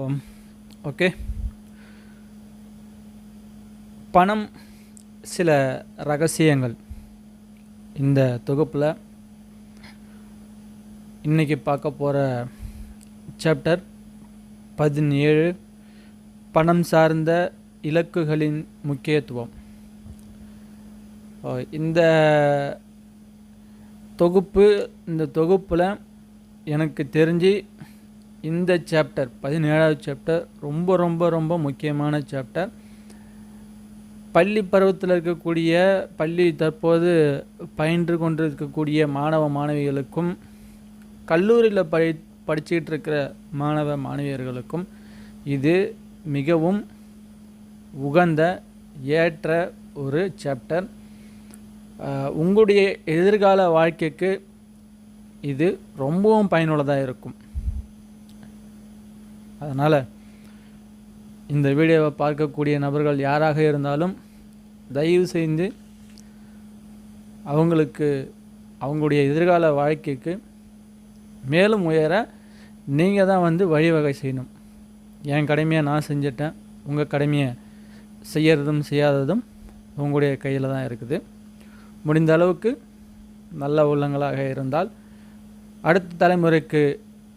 Okay. பணம் சில ரகசியங்கள். இந்த தொகுப்பில் இன்றைக்கி பார்க்க போகிற சாப்டர் பதினேழு பணம் சார்ந்த இலக்குகளின் முக்கியத்துவம். இந்த தொகுப்பு இந்த தொகுப்பில் எனக்கு தெரிஞ்சு இந்த சாப்டர் பதினேழாவது சாப்டர் ரொம்ப ரொம்ப ரொம்ப முக்கியமான சாப்டர் பள்ளி பருவத்தில் இருக்கக்கூடிய பள்ளி தற்போது பயின்று கொண்டிருக்கக்கூடிய மாணவ மாணவிகளுக்கும் கல்லூரியில் படி படிச்சுக்கிட்டு இருக்கிற மாணவ மாணவியர்களுக்கும் இது மிகவும் உகந்த ஏற்ற ஒரு சாப்டர் உங்களுடைய எதிர்கால வாழ்க்கைக்கு இது ரொம்பவும் பயனுள்ளதாக இருக்கும். அதனால் இந்த வீடியோவை பார்க்கக்கூடிய நபர்கள் யாராக இருந்தாலும் தயவு செய்து அவங்களுக்கு அவங்களுடைய எதிர்கால வாழ்க்கைக்கு மேலும் உயர நீங்கள் தான் வந்து வழிவகை செய்யணும். என் கடமையை நான் செஞ்சிட்டேன். உங்கள் கடமையை செய்யறதும் செய்யாததும் உங்களுடைய கையில் தான் இருக்குது. முடிந்த அளவுக்கு நல்ல உள்ளங்களாக இருந்தால் அடுத்த தலைமுறைக்கு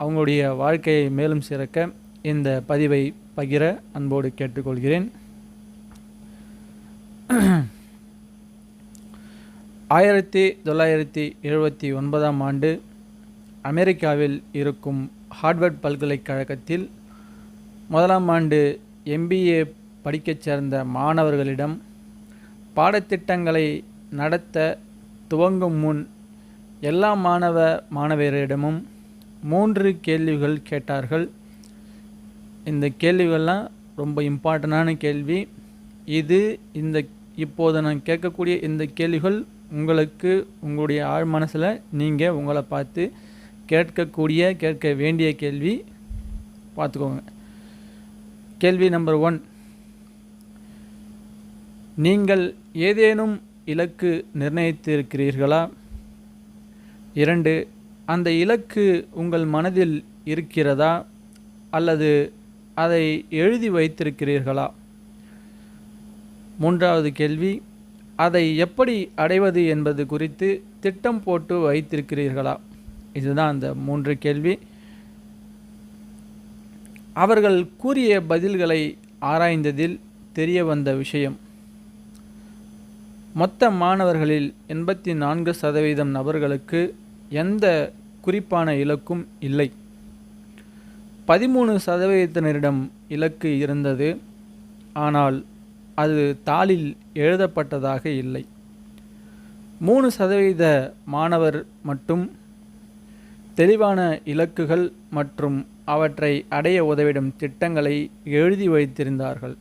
அவங்களுடைய வாழ்க்கையை மேலும் சிறக்க இந்த பதிவை பகிர அன்போடு கேட்டுக்கொள்கிறேன். ஆயிரத்தி தொள்ளாயிரத்தி எழுபத்தி ஒன்பதாம் ஆண்டு அமெரிக்காவில் இருக்கும் ஹார்வர்ட் பல்கலைக்கழகத்தில் முதலாம் ஆண்டு எம்பிஏ படிக்கச் சேர்ந்த மாணவர்களிடம் பாடத்திட்டங்களை நடத்த துவங்கும் முன் எல்லா மாணவ மாணவியரிடமும் மூன்று கேள்விகள் கேட்டார்கள். இந்த கேள்விகள்லாம் ரொம்ப இம்பார்ட்டண்டான கேள்வி. இது இந்த இப்போது நான் கேட்கக்கூடிய இந்த கேள்விகள் உங்களுக்கு உங்களுடைய ஆழ் மனசில் நீங்கள் உங்களை பார்த்து கேட்கக்கூடிய கேட்க வேண்டிய கேள்வி. பார்த்துக்கோங்க. கேள்வி நம்பர் ஒன். நீங்கள் ஏதேனும் இலக்கு நிர்ணயித்திருக்கிறீர்களா? இரண்டு அந்த இலக்கு உங்கள் மனதில் இருக்கிறதா? அல்லது அதை எழுதி வைத்திருக்கிறீர்களா? மூன்றாவது கேள்வி அதை எப்படி அடைவது என்பது குறித்து திட்டம் போட்டு வைத்திருக்கிறீர்களா? இதுதான் அந்த மூன்று கேள்வி. அவர்கள் கூறிய பதில்களை ஆராய்ந்ததில் தெரிய வந்த விஷயம் மொத்த மாணவர்களில் எண்பத்தி நான்கு சதவீதம் நபர்களுக்கு எந்த குறிப்பான இலக்கும் இல்லை. பதிமூணு சதவீதத்தினரிடம் இலக்கு இருந்தது. ஆனால் அது தாளில் எழுதப்பட்டதாக இல்லை. மூணு சதவீத மாணவர் மட்டும் தெளிவான இலக்குகள் மற்றும் அவற்றை அடைய உதவிடும் திட்டங்களை எழுதி வைத்திருந்தார்கள்.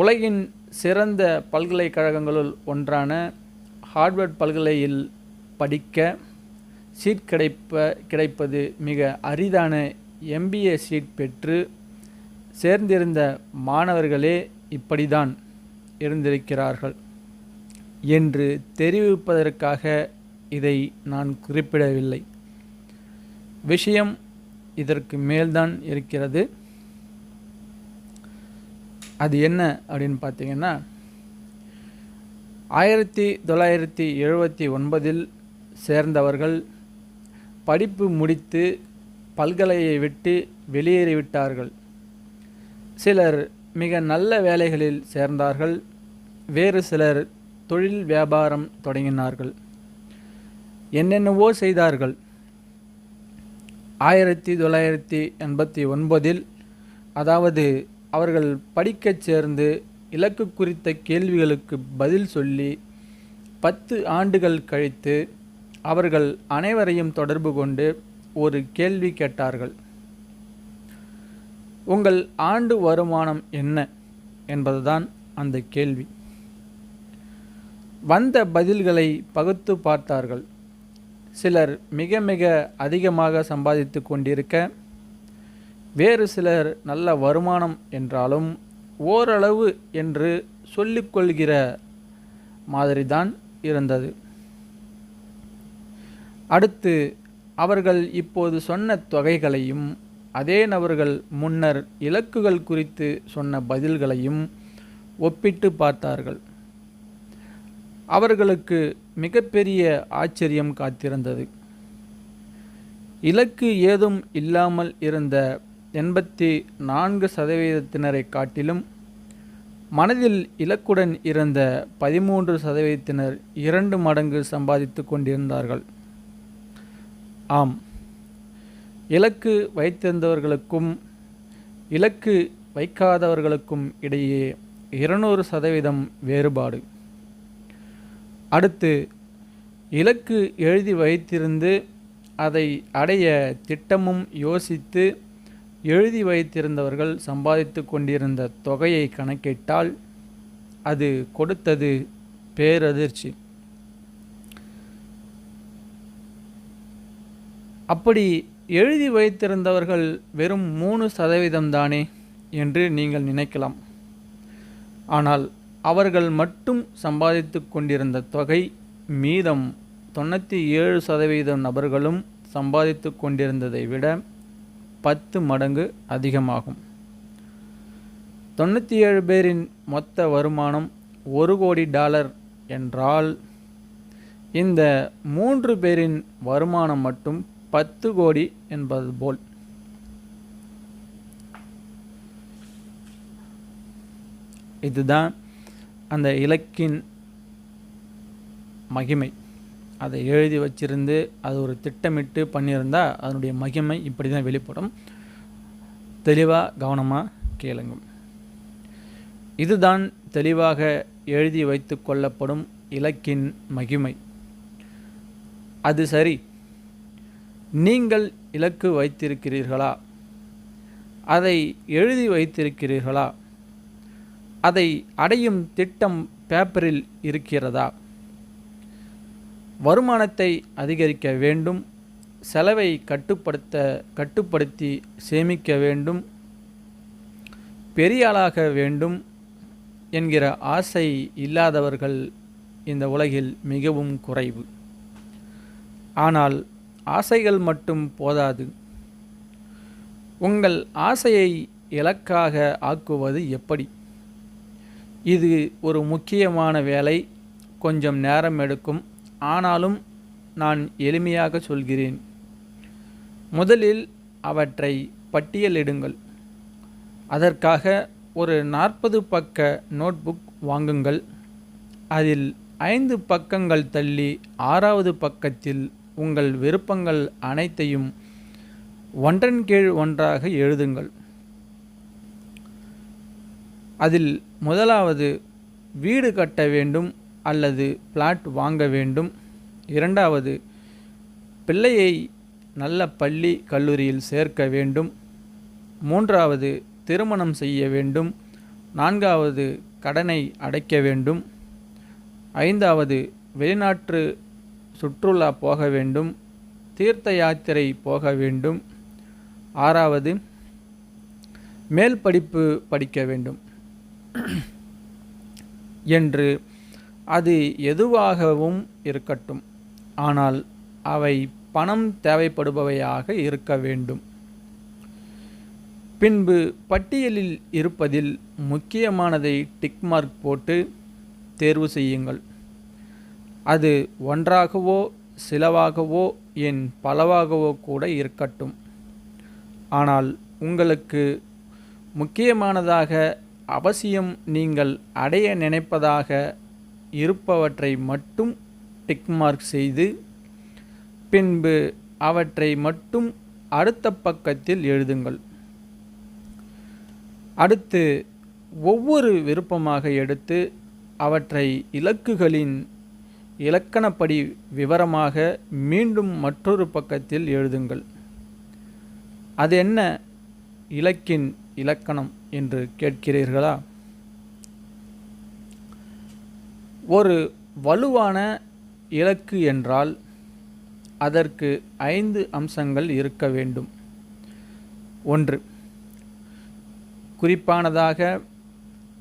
உலகின் சிறந்த பல்கலைக்கழகங்களுள் ஒன்றான ஹார்வர்ட் பல்கலையில் படிக்க சீட் கிடைப்ப கிடைப்பது மிக அரிதான எம்பிஏ சீட் பெற்று சேர்ந்திருந்த மாணவர்களே இப்படிதான் இருந்திருக்கிறார்கள் என்று தெரிவிப்பதற்காக இதை நான் குறிப்பிடவில்லை. விஷயம் இதற்கு மேல்தான் இருக்கிறது. அது என்ன அப்படின்னு பார்த்தீங்கன்னா ஆயிரத்தி தொள்ளாயிரத்தி எழுபத்தி ஒன்பதில் சேர்ந்தவர்கள் படிப்பு முடித்து பல்கலையை விட்டு வெளியேறிவிட்டார்கள் சிலர் மிக நல்ல வேலைகளில் சேர்ந்தார்கள். வேறு சிலர் தொழில் வியாபாரம் தொடங்கினார்கள். என்னென்னவோ செய்தார்கள். ஆயிரத்தி தொள்ளாயிரத்தி எண்பத்தி ஒன்பதில் அதாவது அவர்கள் படிக்கச் சேர்ந்து இலக்கு குறித்த கேள்விகளுக்கு பதில் சொல்லி பத்து ஆண்டுகள் கழித்து அவர்கள் அனைவரையும் தொடர்பு கொண்டு ஒரு கேள்வி கேட்டார்கள். உங்கள் ஆண்டு வருமானம் என்ன? என்பதுதான் அந்த கேள்வி. வந்த பதில்களை பகுத்து பார்த்தார்கள். சிலர் மிக மிக அதிகமாக சம்பாதித்து கொண்டிருக்க வேறு சிலர் நல்ல வருமானம் என்றாலும் ஓரளவு என்று சொல்லிக்கொள்கிற மாதிரிதான் இருந்தது. அடுத்து அவர்கள் இப்போது சொன்ன தொகைகளையும் அதே நபர்கள் முன்னர் இலக்குகள் குறித்து சொன்ன பதில்களையும் ஒப்பிட்டு பார்த்தார்கள். அவர்களுக்கு மிகப்பெரிய ஆச்சரியம் காத்திருந்தது. இலக்கு ஏதும் இல்லாமல் இருந்த எண்பத்தி நான்கு சதவீதத்தினரை காட்டிலும் மனதில் இலக்குடன் இருந்த பதிமூன்று சதவீதத்தினர் இரண்டு மடங்கு சம்பாதித்து கொண்டிருந்தார்கள். ஆம். இலக்கு வைத்திருந்தவர்களுக்கும் இலக்கு வைக்காதவர்களுக்கும் இடையே இருநூறு சதவீதம் வேறுபாடு. அடுத்து இலக்கு எழுதி வைத்திருந்து அதை அடைய திட்டமும் யோசித்து எழுதி வைத்திருந்தவர்கள் சம்பாதித்து கொண்டிருந்த தொகையை கணக்கிட்டால் அது கொடுத்தது பேரதிர்ச்சி. அப்படி எழுதி வைத்திருந்தவர்கள் வெறும் மூணு சதவீதம்தானே என்று நீங்கள் நினைக்கலாம். ஆனால் அவர்கள் மட்டும் சம்பாதித்து கொண்டிருந்த தொகை மீதம் தொண்ணூற்றி ஏழு சதவீதம் நபர்களும் சம்பாதித்து கொண்டிருந்ததை விட பத்து மடங்கு அதிகமாகும். தொண்ணூற்றி ஏழு பேரின் மொத்த வருமானம் ஒரு கோடி டாலர் என்றால் இந்த மூன்று பேரின் வருமானம் மட்டும் பத்து கோடி என்பது போல். இதுதான் அந்த இலக்கின் மகிமை. அதை எழுதி வச்சிருந்து அது ஒரு திட்டமிட்டு பண்ணியிருந்தால் அதனுடைய மகிமை இப்படி தான் வெளிப்படும். தெளிவாக கவனமாக கேளுங்கள். இதுதான் தெளிவாக எழுதி வைத்து கொள்ளப்படும் இலக்கின் மகிமை. அது சரி. நீங்கள் இலக்கு வைத்திருக்கிறீர்களா? அதை எழுதி வைத்திருக்கிறீர்களா? அதை அடையும் திட்டம் பேப்பரில் இருக்கிறதா? வருமானத்தை அதிகரிக்க வேண்டும் செலவை கட்டுப்படுத்த கட்டுப்படுத்தி சேமிக்க வேண்டும் பெரியாளாக வேண்டும் என்கிற ஆசை இல்லாதவர்கள் இந்த உலகில் மிகவும் குறைவு. ஆனால் ஆசைகள் மட்டும் போதாது. உங்கள் ஆசையை இலக்காக ஆக்குவது எப்படி? இது ஒரு முக்கியமான வேலை. கொஞ்சம் நேரம் எடுக்கும். ஆனாலும் நான் எளிமையாக சொல்கிறேன். முதலில் அவற்றை பட்டியலிடுங்கள். அதற்காக ஒரு நாற்பது பக்க நோட்புக் வாங்குங்கள். அதில் ஐந்து பக்கங்கள் தள்ளி ஆறாவது பக்கத்தில் உங்கள் விருப்பங்கள் அனைத்தையும் ஒன்றன் கீழ் ஒன்றாக எழுதுங்கள். அதில் முதலாவது வீடு கட்ட வேண்டும் அல்லது பிளாட் வாங்க வேண்டும். இரண்டாவது பிள்ளையை நல்ல பள்ளி கல்லூரியில் சேர்க்க வேண்டும். மூன்றாவது திருமணம் செய்ய வேண்டும். நான்காவது கடனை அடைக்க வேண்டும். ஐந்தாவது வெளிநாட்டு சுற்றுலா போக வேண்டும் தீர்த்த யாத்திரை போக வேண்டும். ஆறாவது மேல் படிப்பு படிக்க வேண்டும். என்று அது எதுவாகவும் இருக்கட்டும். ஆனால் அவை பணம் தேவைப்படுபவையாக இருக்க வேண்டும். பின்பு பட்டியலில் இருப்பதில் முக்கியமானதை டிக்மார்க் போட்டு தேர்வு செய்யுங்கள். அது ஒன்றாகவோ சிலவாகவோ என் பலவாகவோ கூட இருக்கட்டும். ஆனால் உங்களுக்கு முக்கியமானதாக அவசியம் நீங்கள் அடைய நினைப்பதாக இருப்பவற்றை மட்டும் டிக்மார்க் செய்து பின்பு அவற்றை மட்டும் அடுத்த பக்கத்தில் எழுதுங்கள். அடுத்து ஒவ்வொரு விருப்பமாக எடுத்து அவற்றை இலக்குகளின் இலக்கணப்படி விவரமாக மீண்டும் மற்றொரு பக்கத்தில் எழுதுங்கள். அது என்ன? இலக்கின் இலக்கணம் என்று கேட்கிறீர்களா? ஒரு வலுவான இலக்கு என்றால் அதற்கு ஐந்து அம்சங்கள் இருக்க வேண்டும். ஒன்று குறிப்பானதாக.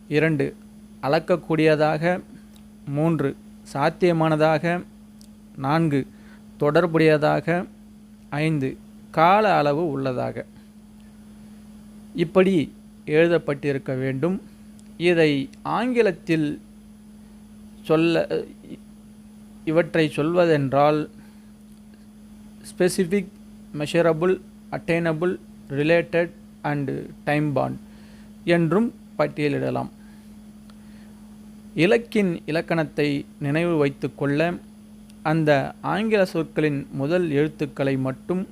இரண்டு அளக்கக்கூடியதாக. மூன்று சாத்தியமானதாக நான்கு தொடர்புடையதாக ஐந்து கால அளவு உள்ளதாக. இப்படி எழுதப்பட்டிருக்க வேண்டும். இதை ஆங்கிலத்தில் சொல்ல இவற்றை சொல்வதென்றால் specific measurable attainable related and time bound என்றும் பட்டியலிடலாம். இலக்கின் இலக்கணத்தை நினைவு வைத்து கொள்ள அந்த ஆங்கில சொற்களின் முதல் எழுத்துக்களை மட்டும்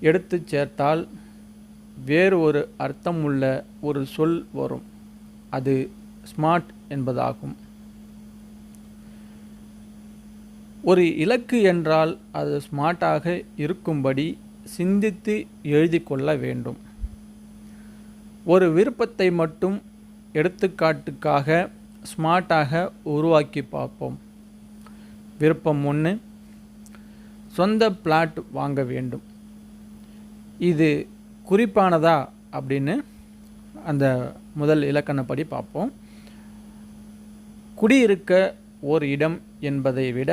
எடுத்து சேர்த்தால் வேறு ஒரு அர்த்தமுள்ள ஒரு சொல் வரும். அது ஸ்மார்ட் என்பதாகும். ஒரு இலக்கு என்றால் அது ஸ்மார்ட்டாக இருக்கும்படி சிந்தித்து எழுதி கொள்ள வேண்டும். ஒரு விருப்பத்தை மட்டும் எடுத்துக்காட்டுக்காக ஸ்மார்ட்டாக உருவாக்கி பார்ப்போம். விருப்பம் ஒன்று சொந்த பிளாட் வாங்க வேண்டும். இது குறிப்பானதா அப்படின்னு அந்த முதல் இலக்கணப்படி பார்ப்போம். குடியிருக்க ஓர் இடம் என்பதை விட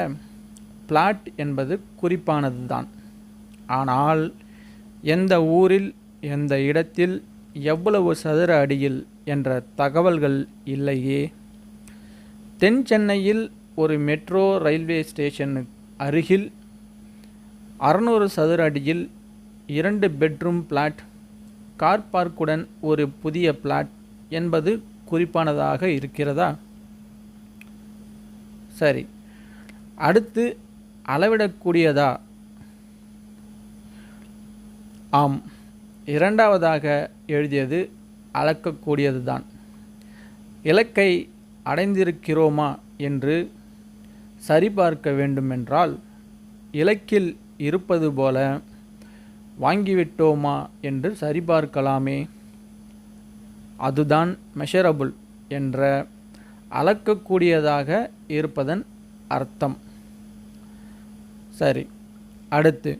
பிளாட் என்பது குறிப்பானது தான் ஆனால் எந்த ஊரில் எந்த இடத்தில் எவ்வளவு சதுர அடியில் என்ற தகவல்கள் இல்லையே. தென் சென்னையில் ஒரு மெட்ரோ ரயில்வே ஸ்டேஷனு அருகில் அறநூறு சதுர அடியில் இரண்டு பெட்ரூம் பிளாட் கார் பார்க்குடன் ஒரு புதிய பிளாட் என்பது குறிப்பானதாக இருக்கிறதா? சரி அடுத்து அளவிடக்கூடியதா? ஆம் இரண்டாவதாக எழுதியது அளக்கக்கூடியது தான் இலக்கை அடைந்திருக்கிறோமா என்று சரிபார்க்க வேண்டுமென்றால் இலக்கில் இருப்பது போல வாங்கிவிட்டோமா என்று சரிபார்க்கலாமே. அதுதான் மெஷரபுள் என்ற அளக்கக்கூடியதாக இருப்பதன் அர்த்தம். சரி அடுத்து.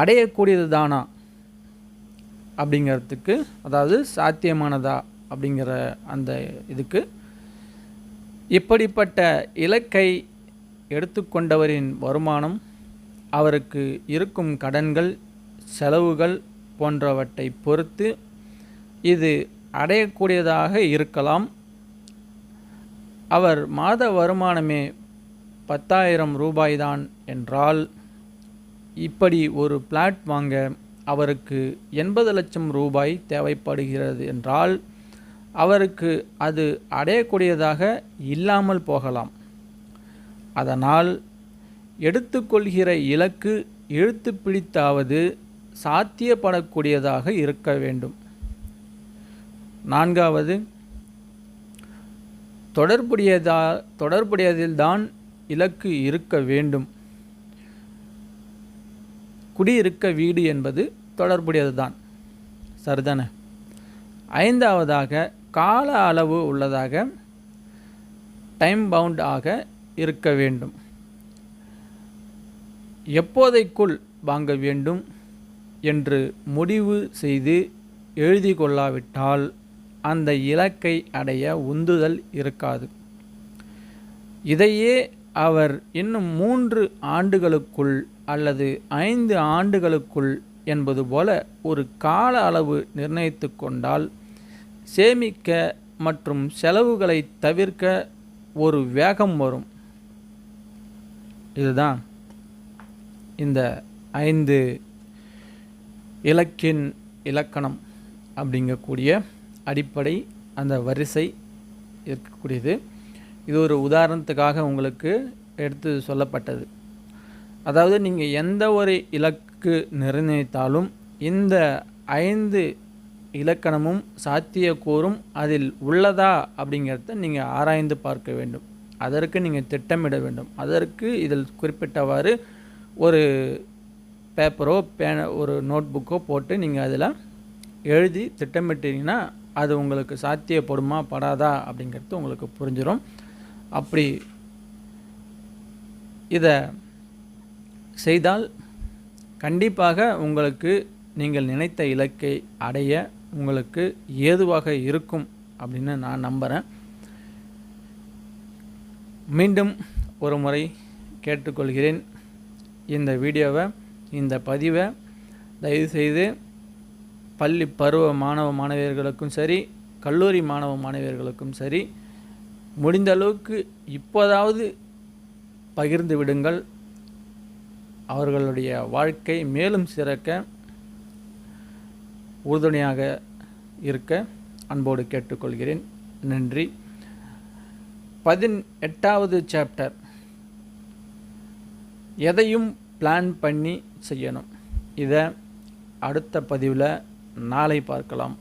அடையக்கூடியது தானா அப்படிங்கிறதுக்கு அதாவது சாத்தியமானதா? அப்படிங்கிற அந்த இதுக்கு. இப்படிப்பட்ட இலக்கை எடுத்துக்கொண்டவரின் வருமானம் அவருக்கு இருக்கும் கடன்கள் செலவுகள் போன்றவற்றை பொறுத்து இது அடையக்கூடியதாக இருக்கலாம். அவர் மாத வருமானமே பத்தாயிரம் ரூபாய்தான் என்றால் இப்படி ஒரு பிளாட் வாங்க அவருக்கு எண்பது லட்சம் ரூபாய் தேவைப்படுகிறது என்றால் அவருக்கு அது அடையக்கூடியதாக இல்லாமல் போகலாம். அதனால் எடுத்துக்கொள்கிற இலக்கு இழுத்து பிடித்தாவது சாத்தியப்படக்கூடியதாக இருக்க வேண்டும். நான்காவது தொடர்புடையதா தொடர்புடையதில்தான் இலக்கு இருக்க வேண்டும். குடியிருக்க வீடு என்பது தொடர்புடையது தான் சரிதானே? ஐந்தாவதாக கால அளவு உள்ளதாக டைம் பவுண்ட் ஆக இருக்க வேண்டும். எப்போதைக்குள் வாங்க வேண்டும் என்று முடிவு செய்து எழுதி கொள்ளாவிட்டால் அந்த இலக்கை அடைய உந்துதல் இருக்காது. இதையே அவர் இன்னும் மூன்று ஆண்டுகளுக்குள் அல்லது ஐந்து ஆண்டுகளுக்குள் என்பது போல ஒரு கால அளவு நிர்ணயித்து கொண்டால் சேமிக்க மற்றும் செலவுகளை தவிர்க்க ஒரு வேகம் வரும். இதுதான் இந்த ஐந்து இலக்கின் இலக்கணம் அப்படிங்கக்கூடிய அடிப்படை அந்த வரிசை இருக்கக்கூடியது. இது ஒரு உதாரணத்துக்காக உங்களுக்கு எடுத்து சொல்லப்பட்டது. அதாவது நீங்கள் எந்த ஒரு இலக்கு நிர்ணயித்தாலும் இந்த ஐந்து இலக்கணமும் சாத்தியக்கூறும் அதில் உள்ளதா அப்படிங்கிறத நீங்கள் ஆராய்ந்து பார்க்க வேண்டும். அதற்கு நீங்கள் திட்டமிட வேண்டும். அதற்கு இதில் குறிப்பிட்டவாறு ஒரு பேப்பரோ பேன ஒரு நோட் புக்கோ போட்டு நீங்கள் அதில் எழுதி திட்டமிட்டீங்கன்னா அது உங்களுக்கு சாத்தியப்படுமா படாதா அப்படிங்கிறது உங்களுக்கு புரிஞ்சிடும் அப்படி இதை செய்தால் கண்டிப்பாக உங்களுக்கு நீங்கள் நினைத்த இலக்கை அடைய உங்களுக்கு ஏதுவாக இருக்கும் அப்படின்னு நான் நம்புகிறேன் மீண்டும் ஒரு முறை கேட்டுக்கொள்கிறேன். இந்த வீடியோவை இந்த பதிவை தயவுசெய்து பள்ளி பருவ மாணவ மாணவியர்களுக்கும் சரி கல்லூரி மாணவ மாணவியர்களுக்கும் சரி முடிந்த அளவுக்கு இப்போதாவது பகிர்ந்து விடுங்கள். அவர்களுடைய வாழ்க்கை மேலும் சிறக்க உறுதுணையாக இருக்க அன்போடு கேட்டுக்கொள்கிறேன். நன்றி. பதின் எட்டாவது சாப்டர் எதையும் பிளான் பண்ணி செய்யணும். இதை அடுத்த பதிவில் நாளை பார்க்கலாம்.